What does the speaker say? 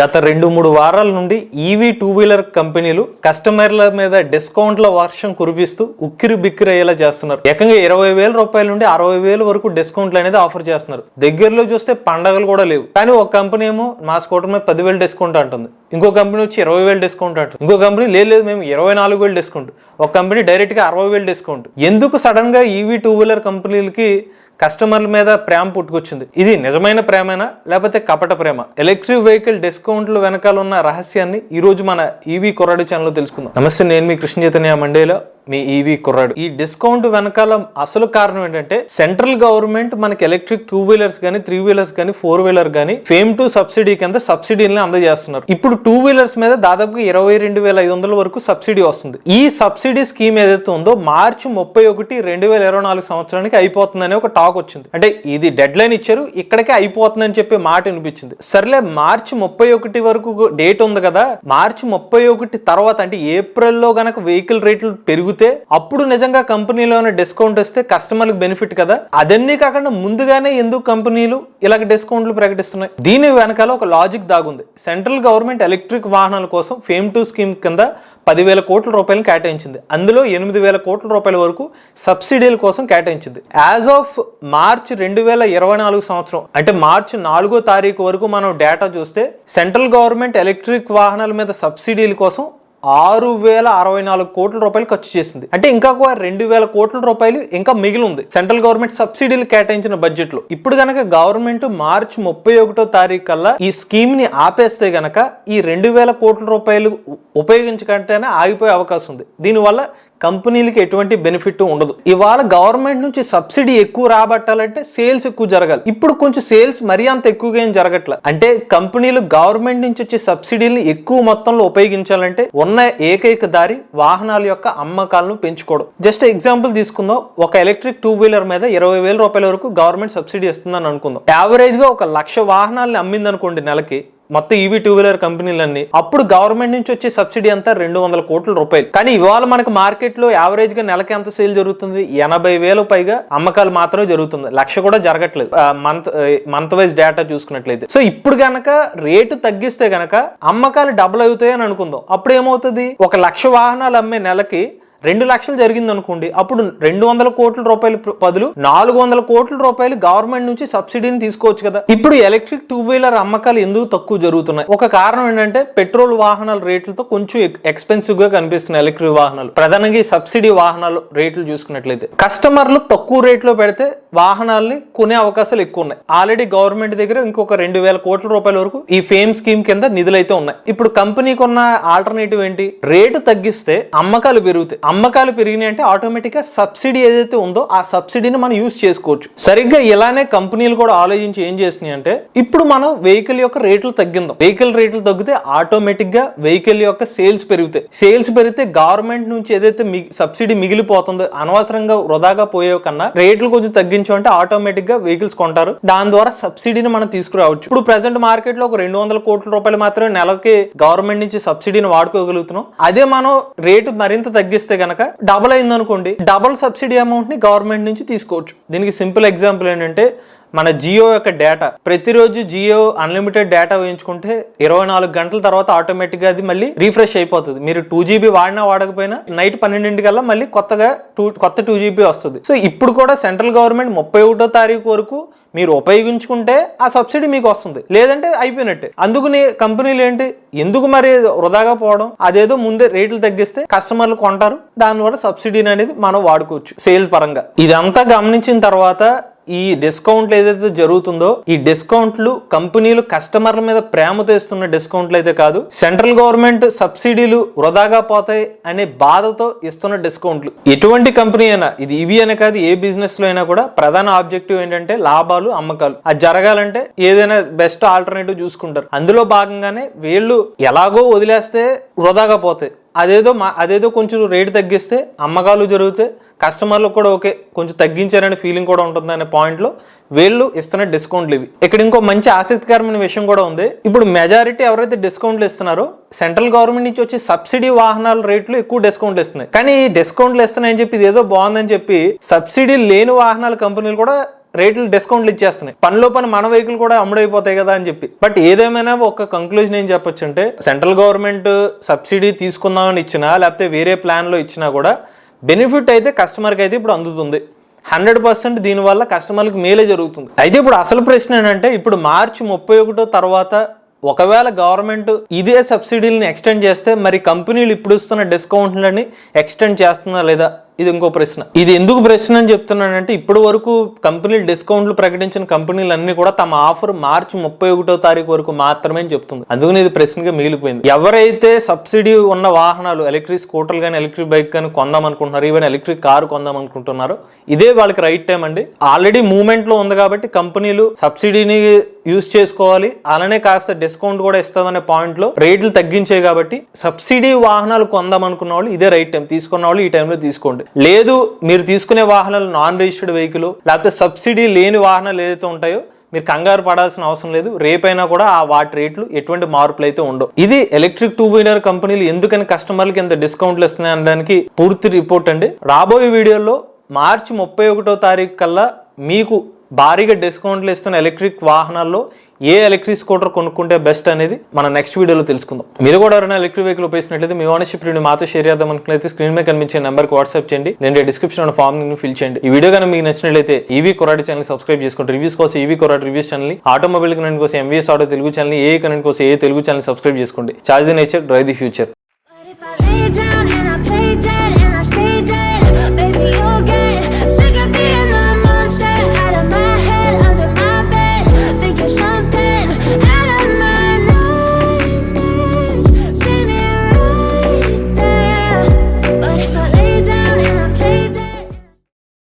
గత రెండు మూడు వారాల నుండి ఈవీ టూ వీలర్ కంపెనీలు కస్టమర్ల మీద డిస్కౌంట్ల వర్షం కురిపిస్తూ ఉక్కిరి బిక్కిరి అయ్యేలా చేస్తున్నారు. ఏకంగా ఇరవై వేల రూపాయల నుండి అరవై వేల వరకు డిస్కౌంట్లు అనేది ఆఫర్ చేస్తున్నారు. దగ్గరలో చూస్తే పండగలు కూడా లేవు. కానీ ఒక కంపెనీ ఏమో మా స్కూటర్ మీద పదివేలు డిస్కౌంట్ అంటుంది. ఇంకో కంపెనీ వచ్చి ఇరవై వేలు డిస్కౌంట్ అంటుంది. ఇంకో కంపెనీ లేదు మేము ఇరవై నాలుగు వేలు డిస్కౌంట్. ఒక కంపెనీ డైరెక్ట్గా అరవై వేలు డిస్కౌంట్. ఎందుకు సడన్గా ఈవీ టూ వీలర్ కంపెనీలకి కస్టమర్ల మీద ప్రేమ పుట్టుకొచ్చింది. ఇది నిజమైన ప్రేమేనా? లేకపోతే కపట ప్రేమ? ఎలక్ట్రిక్ వెహికల్ డిస్కౌంట్లు వెనకాల ఉన్న రహస్యాన్ని ఈరోజు మన ఈవీ కొరాడు ఛానల్లో తెలుసుకుందాం. నమస్తే నేను మీ కృష్ణ చైతన్య మండేలో. మీ ఈవీ కుర్రాడు. ఈ డిస్కౌంట్ వెనకాల అసలు కారణం ఏంటంటే సెంట్రల్ గవర్నమెంట్ మనకి ఎలక్ట్రిక్ టూ వీలర్స్ కానీ త్రీ వీలర్స్ కానీ ఫోర్ వీలర్ కానీ ఫేమ్ టు సబ్సిడీ కింద సబ్సిడీని అందజేస్తున్నారు. ఇప్పుడు టూ వీలర్స్ మీద దాదాపుగా ఇరవై రెండు వేల ఐదు వందల వరకు సబ్సిడీ వస్తుంది. ఈ సబ్సిడీ స్కీమ్ ఏదైతే ఉందో మార్చి ముప్పై ఒకటి రెండు వేల ఇరవై నాలుగు సంవత్సరానికి అయిపోతుందని ఒక టాక్ వచ్చింది. అంటే ఇది డెడ్ లైన్ ఇచ్చారు ఇక్కడికే అయిపోతుందని చెప్పి మాట వినిపించింది. సర్లే మార్చి ముప్పై ఒకటి వరకు డేట్ ఉంది కదా మార్చి ముప్పై ఒకటి తర్వాత అంటే ఏప్రిల్లో గనక వెహికల్ రేట్లు పెరుగుతాయి పెరిగితే అప్పుడు నిజంగా కంపెనీలోనే డిస్కౌంట్ వస్తే కస్టమర్లకు బెనిఫిట్ కదా? అదన్నీ కాకుండా ముందుగానే ఎందుకు కంపెనీలు ఇలాగ డిస్కౌంట్లు ప్రకటిస్తున్నాయి? దీని వెనకాల ఒక లాజిక్ దాగుంది. సెంట్రల్ గవర్నమెంట్ ఎలక్ట్రిక్ వాహనాల కోసం ఫేమ్ టూ స్కీమ్ కింద పదివేల కోట్ల రూపాయలు కేటాయించింది. అందులో ఎనిమిది వేల కోట్ల రూపాయల వరకు సబ్సిడీల కోసం కేటాయించింది. యాజ్ ఆఫ్ మార్చ్ రెండు వేల ఇరవై నాలుగు సంవత్సరం అంటే మార్చి నాలుగో తారీఖు వరకు మనం డేటా చూస్తే సెంట్రల్ గవర్నమెంట్ ఎలక్ట్రిక్ వాహనాల మీద సబ్సిడీల కోసం ఆరు వేల అరవై నాలుగు కోట్ల రూపాయలు ఖర్చు చేసింది. అంటే ఇంకా రెండు వేల కోట్ల రూపాయలు ఇంకా మిగిలి ఉంది సెంట్రల్ గవర్నమెంట్ సబ్సిడీలు కేటాయించిన బడ్జెట్లో ఇప్పుడు గనక గవర్నమెంట్ మార్చి ముప్పై ఒకటో తారీఖు కల్లా ఈ స్కీమ్ని ఆపేస్తే గనక ఈ రెండు వేల కోట్ల రూపాయలు ఉపయోగించకంటేనే ఆగిపోయే అవకాశం ఉంది. దీనివల్ల కంపెనీలకి ఎటువంటి బెనిఫిట్ ఉండదు. ఇవాళ గవర్నమెంట్ నుంచి సబ్సిడీ ఎక్కువ రాబట్టాలంటే సేల్స్ ఎక్కువ జరగాలి. ఇప్పుడు కొంచెం సేల్స్ మరీ అంత ఎక్కువగా ఏం జరగట్లే. అంటే కంపెనీలు గవర్నమెంట్ నుంచి వచ్చే సబ్సిడీని ఎక్కువ మొత్తంలో ఉపయోగించాలంటే ఉన్న ఏకైక దారి వాహనాల యొక్క అమ్మకాలను పెంచుకోవడం. జస్ట్ ఎగ్జాంపుల్ తీసుకుందాం. ఒక ఎలక్ట్రిక్ టూ వీలర్ మీద ఇరవై వేల రూపాయల వరకు గవర్నమెంట్ సబ్సిడీ ఇస్తుందని అనుకుందాం. యావరేజ్గా ఒక లక్ష వాహనాలను అమ్మింది అనుకోండి నెలకి మొత్తం ఈవీ టూ వీలర్ కంపెనీలన్నీ. అప్పుడు గవర్నమెంట్ నుంచి వచ్చే సబ్సిడీ అంతా రెండు వందల కోట్ల రూపాయలు. కానీ ఇవాళ మనకు మార్కెట్లో యావరేజ్గా నెలకి ఎంత సేల్ జరుగుతుంది? ఎనభై వేలు పైగా అమ్మకాలు మాత్రమే జరుగుతుంది. లక్ష కూడా జరగట్లేదు. మంత్ మంత్ వైజ్ డేటా చూసుకున్నట్లయితే. సో ఇప్పుడు గనక రేటు తగ్గిస్తే గనక అమ్మకాలు డబుల్ అవుతాయి అని అనుకుందాం. అప్పుడు ఏమవుతుంది? ఒక లక్ష వాహనాలు అమ్మే నెలకి రెండు లక్షలు జరిగింది అనుకోండి అప్పుడు రెండు వందల కోట్ల రూపాయలు బదులు నాలుగు వందల కోట్ల రూపాయలు గవర్నమెంట్ నుంచి సబ్సిడీని తీసుకోవచ్చు కదా. ఇప్పుడు ఎలక్ట్రిక్ టూ వీలర్ అమ్మకాలు ఎందుకు తక్కువ జరుగుతున్నాయి? ఒక కారణం ఏంటంటే పెట్రోల్ వాహనాల రేట్లతో కొంచెం ఎక్స్పెన్సివ్గా కనిపిస్తున్నాయి ఎలక్ట్రిక్ వాహనాలు. ప్రధానంగా సబ్సిడీ వాహనాలు రేట్లు చూసుకున్నట్లయితే. కస్టమర్లు తక్కువ రేట్లో పెడితే వాహనాల్ని కొనే అవకాశాలు ఎక్కువ ఉన్నాయి. ఆల్రెడీ గవర్నమెంట్ దగ్గర ఇంకొక రెండు వేల కోట్ల రూపాయల వరకు ఈ ఫేమ్ స్కీమ్ కింద నిధులైతే ఉన్నాయి. ఇప్పుడు కంపెనీకి ఉన్న ఆల్టర్నేటివ్ ఏంటి? రేటు తగ్గిస్తే అమ్మకాలు పెరుగుతాయి. అమ్మకాలు పెరిగినాయి అంటే ఆటోమేటిక్గా సబ్సిడీ ఏదైతే ఉందో ఆ సబ్సిడీని మనం యూస్ చేసుకోవచ్చు. సరిగ్గా ఇలానే కంపెనీలు కూడా ఆలోచించి ఏం చేసినాయి అంటే ఇప్పుడు మనం వెహికల్ యొక్క రేట్లు తగ్గిందాం. వెహికల్ రేట్లు తగ్గితే ఆటోమేటిక్గా వెహికల్ యొక్క సేల్స్ పెరుగుతాయి. సేల్స్ పెరిగితే గవర్నమెంట్ నుంచి ఏదైతే సబ్సిడీ మిగిలిపోతుందో అనవసరంగా వృధాగా పోయే కన్నా రేట్లు కొంచెం తగ్గించామంటే ఆటోమేటిక్గా వెహికల్స్ కొంటారు. దాని ద్వారా సబ్సిడీని మనం తీసుకురావచ్చు. ఇప్పుడు ప్రెసెంట్ మార్కెట్లో ఒక రెండు వందల కోట్ల రూపాయలు మాత్రమే నెలకి గవర్నమెంట్ నుంచి సబ్సిడీని వాడుకోగలుగుతున్నాం. అదే మనం రేటు మరింత తగ్గిస్తే గనక డబుల్ అయింది అనుకోండి డబుల్ సబ్సిడీ అమౌంట్ని గవర్నమెంట్ నుంచి తీసుకోవచ్చు. దీనికి సింపుల్ ఎగ్జాంపుల్ ఏంటంటే మన జియో యొక్క డేటా. ప్రతిరోజు జియో అన్లిమిటెడ్ డేటా వేయించుకుంటే ఇరవై నాలుగు గంటల తర్వాత ఆటోమేటిక్గా అది మళ్ళీ రీఫ్రెష్ అయిపోతుంది. మీరు టూ జీబీ వాడినా వాడకపోయినా నైట్ పన్నెండింటికల్లా మళ్ళీ కొత్తగా టూ కొత్త టూ జీబీ వస్తుంది. సో ఇప్పుడు కూడా సెంట్రల్ గవర్నమెంట్ ముప్పై ఒకటో తారీఖు వరకు మీరు ఉపయోగించుకుంటే ఆ సబ్సిడీ మీకు వస్తుంది. లేదంటే అయిపోయినట్టే. అందుకని కంపెనీలు ఏంటి? ఎందుకు మరి వృధాగా పోవడం? అదేదో ముందే రేట్లు తగ్గిస్తే కస్టమర్లు కొంటారు. దాని కూడా సబ్సిడీని అనేది మనం వాడుకోవచ్చు సేల్ పరంగా. ఇదంతా గమనించిన తర్వాత ఈ డిస్కౌంట్లు ఏదైతే జరుగుతుందో ఈ డిస్కౌంట్లు కంపెనీలు కస్టమర్ల మీద ప్రేమతో ఇస్తున్న డిస్కౌంట్లు అయితే కాదు సెంట్రల్ గవర్నమెంట్ సబ్సిడీలు వృధాగా పోతాయి అనే బాధతో ఇస్తున్న డిస్కౌంట్లు. ఎటువంటి కంపెనీ అయినా ఇది ఇవి అనే కాదు ఏ బిజినెస్లో అయినా కూడా ప్రధాన ఆబ్జెక్టివ్ ఏంటంటే లాభాలు అమ్మకాలు. అది జరగాలంటే ఏదైనా బెస్ట్ ఆల్టర్నేటివ్ చూసుకుంటారు. అందులో భాగంగానే వీళ్ళు ఎలాగో వదిలేస్తే వృధాగా పోతాయి. అదేదో మా అదేదో కొంచెం రేటు తగ్గిస్తే అమ్మకాలు జరిగితే కస్టమర్లకు కూడా ఓకే కొంచెం తగ్గించారనే ఫీలింగ్ కూడా ఉంటుంది అనే పాయింట్లో వీళ్ళు ఇస్తున్న డిస్కౌంట్లు ఇవి. ఇక్కడ ఇంకో మంచి ఆసక్తికరమైన విషయం కూడా ఉంది. ఇప్పుడు మెజారిటీ ఎవరైతే డిస్కౌంట్లు ఇస్తున్నారో సెంట్రల్ గవర్నమెంట్ నుంచి వచ్చి సబ్సిడీ వాహనాల రేట్లు ఎక్కువ డిస్కౌంట్లు ఇస్తున్నాయి. కానీ ఈ డిస్కౌంట్లు ఇస్తున్నాయని చెప్పి ఇది ఏదో బాగుందని చెప్పి సబ్సిడీ లేని వాహనాల కంపెనీలు కూడా రేట్లు డిస్కౌంట్లు ఇచ్చేస్తున్నాయి. పనిలో పని మన వెహికల్ కూడా అమ్ముడైపోతాయి కదా అని చెప్పి. బట్ ఏదేమైనా ఒక కంక్లూజన్ ఏం చెప్పొచ్చు అంటే సెంట్రల్ గవర్నమెంట్ సబ్సిడీ తీసుకుందామని ఇచ్చినా లేకపోతే వేరే ప్లాన్లో ఇచ్చినా కూడా బెనిఫిట్ అయితే కస్టమర్కి అయితే ఇప్పుడు అందుతుంది. హండ్రెడ్ పర్సెంట్ దీనివల్ల కస్టమర్లకు మేలే జరుగుతుంది. అయితే ఇప్పుడు అసలు ప్రశ్న ఏంటంటే ఇప్పుడు మార్చి ముప్పై ఒకటో తర్వాత ఒకవేళ గవర్నమెంట్ ఇదే సబ్సిడీలని ఎక్స్టెండ్ చేస్తే మరి కంపెనీలు ఇప్పుడు ఇస్తున్న డిస్కౌంట్లని ఎక్స్టెండ్ చేస్తుందా లేదా? ఇది ఇంకో ప్రశ్న. ఇది ఎందుకు ప్రశ్న అని చెప్తున్నానంటే ఇప్పటి వరకు కంపెనీలు డిస్కౌంట్లు ప్రకటించిన కంపెనీలు అన్ని కూడా తమ ఆఫర్ మార్చి ముప్పై ఒకటో తారీఖు వరకు మాత్రమే చెప్తుంది. అందుకని ఇది ప్రశ్నగా మిగిలిపోయింది. ఎవరైతే సబ్సిడీ ఉన్న వాహనాలు ఎలక్ట్రిక్ స్కూటర్లు కానీ ఎలక్ట్రిక్ బైక్ కానీ కొందాం అనుకుంటున్నారు ఈవెన్ ఎలక్ట్రిక్ కారు కొందాం అనుకుంటున్నారో ఇదే వాళ్ళకి రైట్ టైం అండి. ఆల్రెడీ మూవ్మెంట్లో ఉంది కాబట్టి కంపెనీలు సబ్సిడీని యూజ్ చేసుకోవాలి. అలానే కాస్త డిస్కౌంట్ కూడా ఇస్తుందనే పాయింట్లో రేట్లు తగ్గించాయి కాబట్టి సబ్సిడీ వాహనాలు కొందాం అనుకున్న వాళ్ళు ఇదే రైట్ టైం. తీసుకున్న వాళ్ళు ఈ టైంలో తీసుకోండి. లేదు మీరు తీసుకునే వాహనాలు నాన్ రిజిస్టర్డ్ వెహికల్ లేకపోతే సబ్సిడీ లేని వాహనాలు ఏదైతే ఉంటాయో మీరు కంగారు పడాల్సిన అవసరం లేదు. రేపైనా కూడా ఆ వాటి రేట్లు ఎటువంటి మార్పులు అయితే ఉండవు. ఇది ఎలక్ట్రిక్ టూ వీలర్ కంపెనీలు ఎందుకని కస్టమర్లకి ఎంత డిస్కౌంట్లు ఇస్తున్నాయి అనడానికి పూర్తి రిపోర్ట్ అండి. రాబోయే వీడియోలో మార్చి ముప్పై ఒకటో తారీఖు కల్లా మీకు భారీగా డిస్కౌంట్లు ఇస్తున్న ఎలక్ట్రిక్ వాహనాల్లో ఏ ఎలక్ట్రిక్ స్కూటర్ కొనుక్కుంటే బెస్ట్ అనేది మన నెక్స్ట్ వీడియోలో తెలుసుకుందాం. మీరు కూడా ఎవరైనా ఎలక్ట్రిక్ వెహికల్ ఉపయోగించినట్లయితే మీ ఓనర్షిప్ రివ్యూ మాతో షేర్ చేద్దాం అనుకున్నట్లయితే స్క్రీన్ మీద కనిపించే నెంబర్కి వాట్సాప్ చేయండి. నేను డిస్క్రిప్షన్ ఉన్న ఫామ్ ఫిల్ చేయండి. ఈ వీడియో కానీ మీకు నచ్చినట్లయితే ఈవీ కొరాటి ఛానల్ సబ్స్క్రైబ్ చేసుకోండి రివ్యూస్ కోసం EV Korati reviews channel automobile content కోసం ఎంవీఎస్ ఆటో తెలుగు ఛానల్ ఏ కనెంట్ కోసం ఏ తెలుగు ఛానల్ సబ్స్క్రైబ్ చేసుకోండి. Charge nature drive the future